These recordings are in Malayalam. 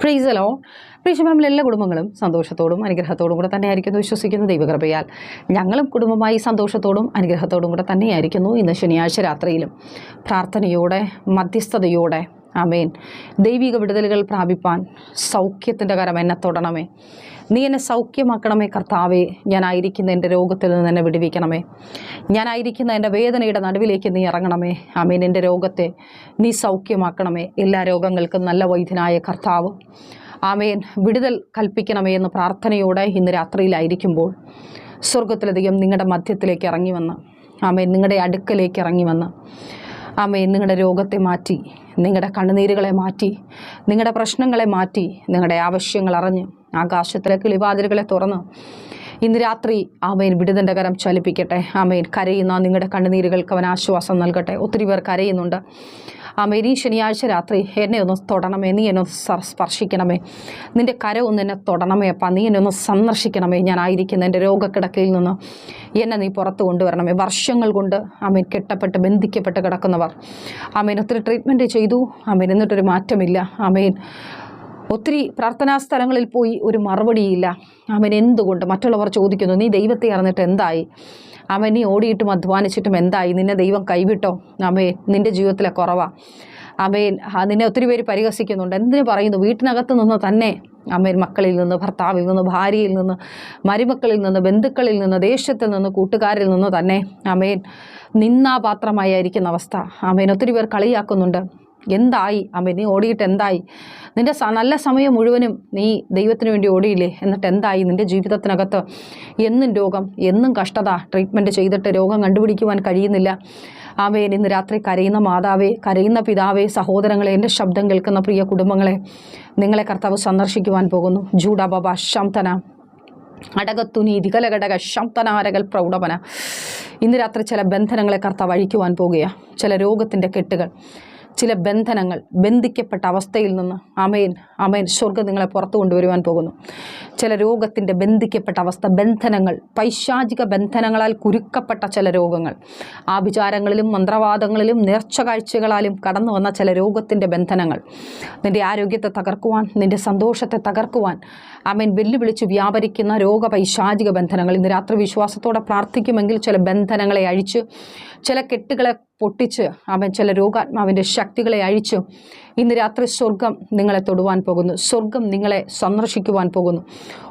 ഫ്രീസലോ പ്രീഷ എല്ലാ കുടുംബങ്ങളും സന്തോഷത്തോടും അനുഗ്രഹത്തോടും കൂടെ തന്നെയായിരിക്കുന്നു. വിശ്വസിക്കുന്ന ദൈവകൃപയാൽ ഞങ്ങളും കുടുംബമായി സന്തോഷത്തോടും അനുഗ്രഹത്തോടും കൂടെ തന്നെയായിരിക്കുന്നു ഇന്ന് ശനിയാഴ്ച രാത്രിയിലും പ്രാർത്ഥനയോടെ മധ്യസ്ഥതയോടെ അമേൻ ദൈവിക വിടുതലുകൾ പ്രാപിപ്പാൻ സൗഖ്യത്തിന്റെ കരം എന്നെ തൊടണമേ. നീ എന്നെ സൗഖ്യമാക്കണമേ കർത്താവേ. ഞാനായിരിക്കുന്ന എന്റെ രോഗത്തിൽ നിന്ന് എന്നെ വിടുവിക്കണമേ. ഞാനായിരിക്കുന്ന എന്റെ വേദനയുടെ നടുവിലേക്ക് നീ ഇറങ്ങണമേ. അമീൻ എന്റെ രോഗത്തെ നീ സൗഖ്യമാക്കണമേ. എല്ലാ രോഗങ്ങൾക്കും നല്ല വൈദ്യനായ കർത്താവ്. ആമേൻ. വിടുതൽ കൽപ്പിക്കണമേ എന്ന് പ്രാർത്ഥനയോടെ ഇന്ന് രാത്രിയിലായിരിക്കുമ്പോൾ സ്വർഗത്തിലധികം നിങ്ങളുടെ മധ്യത്തിലേക്ക് ഇറങ്ങി വന്ന് ആമേൻ നിങ്ങളുടെ അടുക്കലേക്ക് ഇറങ്ങി വന്ന് ആമേൻ നിങ്ങളുടെ രോഗത്തെ മാറ്റി നിങ്ങളുടെ കണ്ണുനീരുകളെ മാറ്റി നിങ്ങളുടെ പ്രശ്നങ്ങളെ മാറ്റി നിങ്ങളുടെ ആവശ്യങ്ങൾ അറിഞ്ഞ് ആകാശത്തിലെ കിളിവാതിലുകളെ തുറന്ന് ഇന്ന് രാത്രി ആമേൻ വിടുതന്റെ കരം ചലിപ്പിക്കട്ടെ. ആമേൻ കരയുന്ന നിങ്ങളുടെ കണ്ണുനീരുകൾക്ക് അവൻ ആശ്വാസം നൽകട്ടെ. ഒത്തിരി പേർ കരയുന്നുണ്ട്. ഈ ശനിയാഴ്ച രാത്രി എന്നെ ഒന്ന് തൊടണമേ നീ എന്നെ ഒന്ന് സ്പർശിക്കണമേ. നിന്റെ കര ഒന്ന് എന്നെ തൊടണമേ അപ്പം. നീ എന്നെ ഒന്ന് സന്ദർശിക്കണമേ. ഞാനായിരിക്കുന്ന എന്റെ രോഗക്കിടക്കയിൽ നിന്ന് എന്നെ നീ പുറത്ത് കൊണ്ടുവരണമേ. വർഷങ്ങൾ കൊണ്ട് അമീൻ കെട്ടപ്പെട്ട് ബന്ധിക്കപ്പെട്ട് കിടക്കുന്നവർ. അമീൻ ഒത്തിരി ട്രീറ്റ്മെന്റ് ചെയ്തു. അമീൻ എന്നിട്ടൊരു മാറ്റമില്ല. അമീൻ ഒത്തിരി പ്രാർത്ഥനാ സ്ഥലങ്ങളിൽ പോയി ഒരു മറുപടിയില്ല. അവൻ എന്തുകൊണ്ട്? മറ്റുള്ളവർ ചോദിക്കുന്നു നീ ദൈവത്തെ അറിഞ്ഞിട്ട് എന്തായി? അവൻ നീ ഓടിയിട്ടും അധ്വാനിച്ചിട്ടും എന്തായി? നിന്നെ ദൈവം കൈവിട്ടോ? അമ്മേ നിന്റെ ജീവിതത്തിലെ കുറവാ. അമ്മേൻ നിന്നെ ഒത്തിരി പേര് പരിഹസിക്കുന്നുണ്ട്. എന്തിനു പറയുന്നു? വീട്ടിനകത്ത് നിന്ന് തന്നെ അമ്മേൻ മക്കളിൽ നിന്ന് ഭർത്താവിൽ നിന്ന് ഭാര്യയിൽ നിന്ന് മരുമക്കളിൽ നിന്ന് ബന്ധുക്കളിൽ നിന്ന് ദേശത്തിൽ നിന്ന് കൂട്ടുകാരിൽ നിന്ന് തന്നെ അമ്മേൻ നിന്നാപാത്രമായിരിക്കുന്ന അവസ്ഥ. അമ്മേൻ ഒത്തിരി പേർ കളിയാക്കുന്നുണ്ട്. എന്തായി? അമ്മ നീ ഓടിയിട്ട് എന്തായി? നിന്റെ നല്ല സമയം മുഴുവനും നീ ദൈവത്തിന് വേണ്ടി ഓടിയില്ലേ? എന്നിട്ട് എന്തായി നിന്റെ ജീവിതത്തിനകത്ത്? എന്നും രോഗം എന്നും കഷ്ടത ട്രീറ്റ്മെന്റ് ചെയ്തിട്ട് രോഗം കണ്ടുപിടിക്കുവാൻ കഴിയുന്നില്ല. അമ്മയെ ഇന്ന് രാത്രി കരയുന്ന മാതാവേ കരയുന്ന പിതാവേ സഹോദരങ്ങളെ എന്റെ ശബ്ദം കേൾക്കുന്ന പ്രിയ കുടുംബങ്ങളെ നിങ്ങളെ കർത്താവ് സന്ദർശിക്കുവാൻ പോകുന്നു. ജൂഡാബാബ ശംതന. അടകത്തുനി ദികലഘടക ശംതനാരകൽ പ്രൗഢമന. ഇന്ന് രാത്രി ചില ബന്ധനങ്ങളെ കർത്താവ് അഴിക്കുവാൻ പോകുകയാണ് ചില രോഗത്തിന്റെ കെട്ടുകൾ. ചില ബന്ധനങ്ങൾ ബന്ധിക്കപ്പെട്ട അവസ്ഥയിൽ നിന്ന് അമേൻ അമേൻ സ്വർഗം നിങ്ങളെ പുറത്തു കൊണ്ടുവരുവാൻ പോകുന്നു. ചില രോഗത്തിന്റെ ബന്ധിക്കപ്പെട്ട അവസ്ഥ ബന്ധനങ്ങൾ പൈശാചിക ബന്ധനങ്ങളാൽ കുരുക്കപ്പെട്ട ചില രോഗങ്ങൾ. ആഭിചാരങ്ങളിലും മന്ത്രവാദങ്ങളിലും നേർച്ച കാഴ്ചകളാലും കടന്നു വന്ന ചില രോഗത്തിന്റെ ബന്ധനങ്ങൾ. നിന്റെ ആരോഗ്യത്തെ തകർക്കുവാൻ നിന്റെ സന്തോഷത്തെ തകർക്കുവാൻ അമേൻ വെല്ലുവിളിച്ച് വ്യാപരിക്കുന്ന രോഗപൈശാചിക ബന്ധനങ്ങൾ. ഇന്ന് രാത്രി വിശ്വാസത്തോടെ പ്രാർത്ഥിക്കുമെങ്കിൽ ചില ബന്ധനങ്ങളെ അഴിച്ച് ചില കെട്ടുകളെ പൊട്ടിച്ച് അവൻ ചില രോഗാത്മാവിന്റെ ശക്തികളെ അഴിച്ചു. ഇന്ന് രാത്രി സ്വർഗം നിങ്ങളെ തൊടുവാൻ പോകുന്നു. സ്വർഗം നിങ്ങളെ സന്ദർശിക്കുവാൻ പോകുന്നു.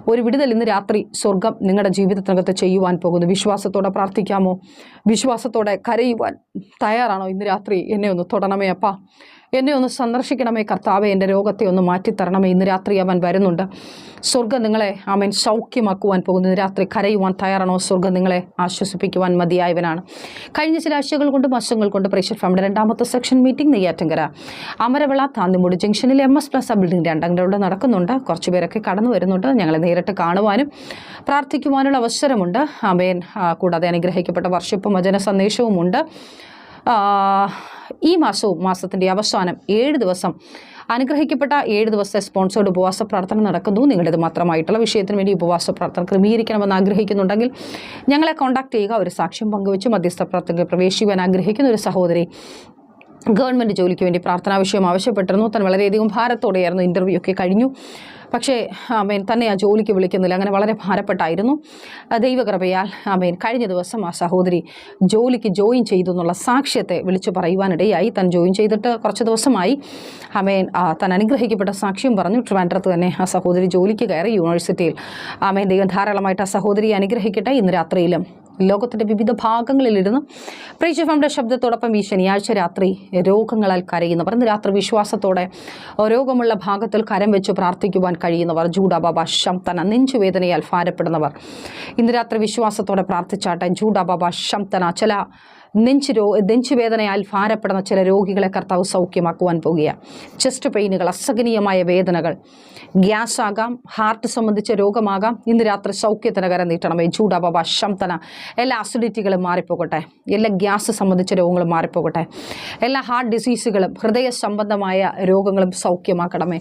ഒരു വിടുതൽ ഇന്ന് രാത്രി സ്വർഗം നിങ്ങളുടെ ജീവിതത്തിനകത്ത് ചെയ്യുവാൻ പോകുന്നു. വിശ്വാസത്തോടെ പ്രാർത്ഥിക്കാമോ? വിശ്വാസത്തോടെ കരയുവാൻ തയ്യാറാണോ ഇന്ന് രാത്രി? എന്നെ ഒന്ന് തൊടണമേ അപ്പാ. എന്നെ ഒന്ന് സന്ദർശിക്കണമേ കർത്താവെ. എന്റെ രോഗത്തെ ഒന്ന് മാറ്റിത്തരണമേ. ഇന്ന് രാത്രി അവൻ വരുന്നുണ്ട്. സ്വർഗം നിങ്ങളെ അവൻ സൗഖ്യമാക്കുവാൻ പോകുന്നു. ഇന്ന് രാത്രി കരയുവാൻ തയ്യാറാണോ? സ്വർഗം നിങ്ങളെ ആശ്വസിപ്പിക്കുവാൻ മതിയായവനാണ്. കഴിഞ്ഞ ചില ആഴ്ചകൾ കൊണ്ട് മാസങ്ങൾ കൊണ്ട് പ്രേക്ഷർ ഫാമിന്റെ രണ്ടാമത്തെ സെക്ഷൻ മീറ്റിംഗ് നെയ്യാറ്റങ്കര. അമരവിള താന്നിമൂട് ജംഗ്ഷനിൽ എം എസ് പ്ലസ് ബിൽഡിംഗ് രണ്ടങ്ങളുടെ നടക്കുന്നുണ്ട്. കുറച്ച് പേരൊക്കെ കടന്നു വരുന്നുണ്ട്. ഞങ്ങളെ നേരിട്ട് കാണുവാനും പ്രാർത്ഥിക്കുവാനുള്ള അവസരമുണ്ട്. അമേൻ. കൂടാതെ അനുഗ്രഹിക്കപ്പെട്ട വർഷിപ്പും വചന സന്ദേശവുമുണ്ട് ഈ മാസവും മാസത്തിന്റെ അവസാനം ഏഴ് ദിവസം അനുഗ്രഹിക്കപ്പെട്ട ഏഴ് ദിവസത്തെ സ്പോൺസേർഡ് ഉപവാസ പ്രാർത്ഥന നടക്കുന്നു. നിങ്ങളുടേത് മാത്രമായിട്ടുള്ള വിഷയത്തിന് വേണ്ടി ഉപവാസ പ്രാർത്ഥന ക്രമീകരിക്കണമെന്ന് ആഗ്രഹിക്കുന്നുണ്ടെങ്കിൽ ഞങ്ങളെ കോൺടാക്ട് ചെയ്യുക. ഒരു സാക്ഷ്യം പങ്കുവെച്ച് മധ്യസ്ഥ പ്രാർത്ഥനയിൽ പ്രവേശിക്കുവാൻ ആഗ്രഹിക്കുന്ന ഒരു സഹോദരി ഗവൺമെന്റ് ജോലിക്ക് വേണ്ടി പ്രാർത്ഥനാ വിഷയം ആവശ്യപ്പെട്ടിരുന്നു. താൻ വളരെയധികം ഭാരത്തോടെയായിരുന്നു ഇന്റർവ്യൂ ഒക്കെ കഴിഞ്ഞു. പക്ഷേ അമേൻ തന്നെ ആ ജോലിക്ക് വിളിക്കുന്നില്ല. അങ്ങനെ വളരെ ഭാരപ്പെട്ടായിരുന്നു. ദൈവകൃപയാൽ അമേൻ കഴിഞ്ഞ ദിവസം ആ സഹോദരി ജോലിക്ക് ജോയിൻ ചെയ്തു എന്നുള്ള സാക്ഷ്യത്തെ വിളിച്ചു പറയുവാനിടയായി. താൻ ജോയിൻ ചെയ്തിട്ട് കുറച്ച് ദിവസമായി അമേൻ തൻ അനുഗ്രഹിക്കപ്പെട്ട സാക്ഷ്യം പറഞ്ഞു. ട്രിവാൻഡ്രത്ത് തന്നെ ആ സഹോദരി ജോലിക്ക് കയറി യൂണിവേഴ്സിറ്റിയിൽ അമേൻ ദൈവം ധാരാളമായിട്ട് ആ സഹോദരിയെ അനുഗ്രഹിക്കട്ടെ ഇന്ന് രാത്രിയിലും. ലോകത്തിന്റെ വിവിധ ഭാഗങ്ങളിലിരുന്ന്. പ്രീശഫയുടെ ശബ്ദത്തോടൊപ്പം ഈ ശനിയാഴ്ച രാത്രി രോഗങ്ങളാൽ കരയുന്നവർ ഇന്ന് രാത്രി വിശ്വാസത്തോടെ രോഗമുള്ള ഭാഗത്തിൽ കരം വെച്ച് പ്രാർത്ഥിക്കുവാൻ കഴിയുന്നവർ ജൂഡാബാബ ശംതന നെഞ്ചുവേദനയാൽ ഭാരപ്പെടുന്നവർ. ഇന്ന് രാത്രി വിശ്വാസത്തോടെ പ്രാർത്ഥിച്ചാട്ടെ ജൂഡാബാബ ശംതന ചില നെഞ്ച് രോ നെഞ്ചുവേദനയാൽ ഭാരപ്പെടുന്ന ചില രോഗികളെ കർത്താവ് സൗഖ്യമാക്കുവാൻ പോവുകയാണ് ചെസ്റ്റ് പെയിനുകൾ അസഹനീയമായ വേദനകൾ ഗ്യാസ് ആകാം ഹാർട്ട് സംബന്ധിച്ച രോഗമാകാം ഇന്ന് രാത്രി സൗഖ്യത്തിന് കരം നീട്ടണമേ. ചൂടാബാബ ശംതന എല്ലാ അസിഡിറ്റികളും മാറിപ്പോകട്ടെ. എല്ലാ ഗ്യാസ് സംബന്ധിച്ച രോഗങ്ങളും മാറിപ്പോകട്ടെ. എല്ലാ ഹാർട്ട് ഡിസീസുകളും ഹൃദയ സംബന്ധമായ രോഗങ്ങളും സൗഖ്യമാക്കണമേ.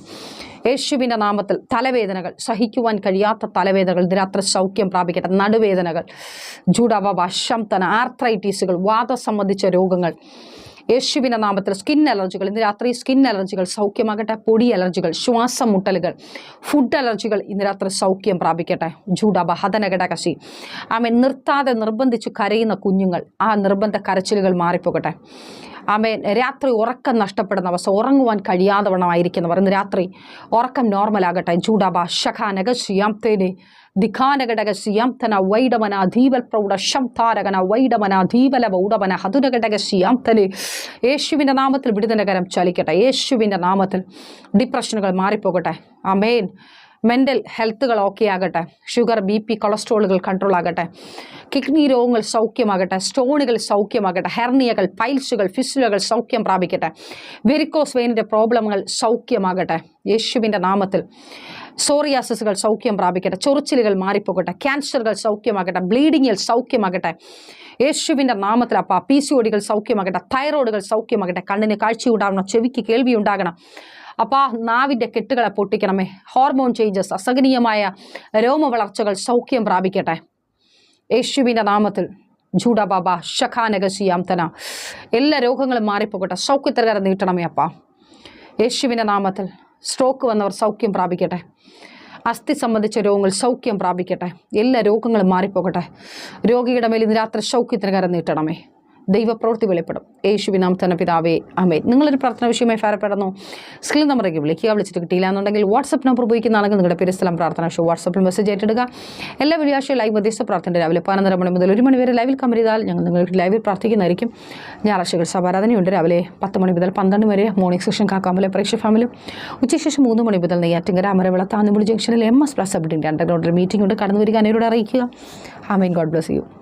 യേശുവിന്റെ നാമത്തിൽ തലവേദനകൾ സഹിക്കുവാൻ കഴിയാത്ത തലവേദനകൾ ഇന്ന് രാത്രി സൗഖ്യം പ്രാപിക്കട്ടെ. നടുവേദനകൾ ജൂഡവ ശംതന ആർത്രൈറ്റീസുകൾ വാദം സംബന്ധിച്ച രോഗങ്ങൾ യേശുവിന്റെ നാമത്തിൽ സ്കിൻ അലർജികൾ ഇന്ന് രാത്രി സ്കിൻ അലർജികൾ സൗഖ്യമാകട്ടെ പൊടി അലർജികൾ ശ്വാസം മുട്ടലുകൾ ഫുഡ് അലർജികൾ ഇന്ന് രാത്രി സൗഖ്യം പ്രാപിക്കട്ടെ. ജൂഡബ ഹതനഘടകശി ആമെ നിർത്താതെ നിർബന്ധിച്ച് കരയുന്ന കുഞ്ഞുങ്ങൾ ആ നിർബന്ധ കരച്ചിലുകൾ മാറിപ്പോകട്ടെ. ആമേൻ. രാത്രി ഉറക്കം നഷ്ടപ്പെടുന്ന അവസ്ഥ ഉറങ്ങുവാൻ കഴിയാതെ വണ്ണമായിരിക്കുന്നവർ ഇന്ന് രാത്രി ഉറക്കം നോർമലാകട്ടെ ജൂഡബ ആം തേനെ ദിഖാനഘടകശിയാം തന വൈഡവന ധീവൽ പ്രൗഢ ശം വൈഡമന ധീവല വൗഡവന ഹതുരഘടക തനെ യേശുവിന്റെ നാമത്തിൽ വിടുതനകരം ചലിക്കട്ടെ. യേശുവിന്റെ നാമത്തിൽ ഡിപ്രഷനുകൾ മാറിപ്പോകട്ടെ. ആമേൻ. മെന്റൽ ഹെൽത്തുകൾ ഓക്കെ ആകട്ടെ. ഷുഗർ ബി പി കൊളസ്ട്രോളുകൾ കൺട്രോൾ ആകട്ടെ. കിഡ്നി രോഗങ്ങൾ സൗഖ്യമാകട്ടെ. സ്റ്റോണുകൾ സൗഖ്യമാകട്ടെ. ഹെർണിയകൾ പൈൽസുകൾ ഫിസ്സുലകൾ സൗഖ്യം പ്രാപിക്കട്ടെ. വെരിക്കോസ് വെയിനിന്റെ പ്രോബ്ലങ്ങൾ സൗഖ്യമാകട്ടെ. യേശുവിന്റെ നാമത്തിൽ സോറിയാസിസുകൾ സൗഖ്യം പ്രാപിക്കട്ടെ ചൊറിച്ചിലുകൾ മാറിപ്പോകട്ടെ ക്യാൻസറുകൾ സൗഖ്യമാകട്ടെ ബ്ലീഡിങ്ങിൽ സൗഖ്യമാകട്ടെ. യേശുവിന്റെ നാമത്തിൽ അപ്പ പി സി ഒടികൾ സൗഖ്യമാകട്ടെ തൈറോയിഡുകൾ സൗഖ്യമാകട്ടെ കണ്ണിന് കാഴ്ചയുണ്ടാകണം ചെവിക്ക് കേൾവി ഉണ്ടാകണം. അപ്പാ നാവിന്റെ കെട്ടുകളെ പൊട്ടിക്കണമേ ഹോർമോൺ ചേഞ്ചസ് അസഹനീയമായ രോമ വളർച്ചകൾ സൗഖ്യം പ്രാപിക്കട്ടെ. യേശുവിന്റെ നാമത്തിൽ ജൂഡബാബ ഷഖാനഗശിയാം തന എല്ലാ രോഗങ്ങളും മാറിപ്പോകട്ടെ സൗഖ്യത്തരകരം നീട്ടണമേ അപ്പ. യേശുവിന്റെ നാമത്തിൽ സ്ട്രോക്ക് വന്നവർ സൗഖ്യം പ്രാപിക്കട്ടെ. അസ്ഥി സംബന്ധിച്ച രോഗങ്ങൾ സൗഖ്യം പ്രാപിക്കട്ടെ. എല്ലാ രോഗങ്ങളും മാറിപ്പോകട്ടെ. രോഗിയുടെ മേൽ ഇന്ന് രാത്രി സൗഖ്യത്തിന് കരം നീട്ടണമേ. ദൈവപ്രവൃത്തി വെളിപ്പെടും. യേശുവിനാം തന്നെ പിതാവേ അമേ നിങ്ങളൊരു പ്രാർത്ഥന വിഷയമായി ഫലപ്പെടുന്നു. സ്ക്രീൻ നമ്പറേക്ക് വിളിക്കുക. വിളിച്ചിട്ട് കിട്ടിയില്ല എന്നുണ്ടെങ്കിൽ വാട്സപ്പ് നമ്പർ ഉപയോഗിക്കുന്നതാണെങ്കിൽ നിങ്ങളുടെ പേര് സ്ഥലം പ്രാർത്ഥന വിഷയം വാട്സപ്പിൽ മെസ്സേജ് ആയിട്ടിടുക. എല്ലാ വെള്ളിയാഴ്ച ലൈവ് മധ്യസ്ഥ പ്രാർത്ഥന രാവിലെ പതിനൊന്നര മണി മുതൽ ഒരു മണി വരെ ലൈവിൽ ചെയ്താൽ ഞങ്ങൾ നിങ്ങൾക്ക് ലൈവിൽ പ്രാർത്ഥിക്കുന്നതായിരിക്കും. ഞായറാഴ്ചകൾ സഭാരാധനയുണ്ട് രാവിലെ പത്ത് മണി മുതൽ പന്ത്രണ്ട് വരെ മോർണിംഗ് സെഷൻ കാക്കാമലെ പ്രേക്ഷ ഫാമിലും ഉച്ചശേഷം മൂന്ന് മണി മുതൽ നെയ്യാറ്റിങ്കര അമരവിള താന്നിമുടി ജംഗ്ഷനിൽ എം എസ് പ്ലസ് അബ്ഡിന്റെ അണ്ടർഗ്രൗണ്ടിൽ മീറ്റിംഗ് ഉണ്ട്. കടന്നു വരിക. അനേരോട് അറിയിക്കുക. ആമേൻ. God bless U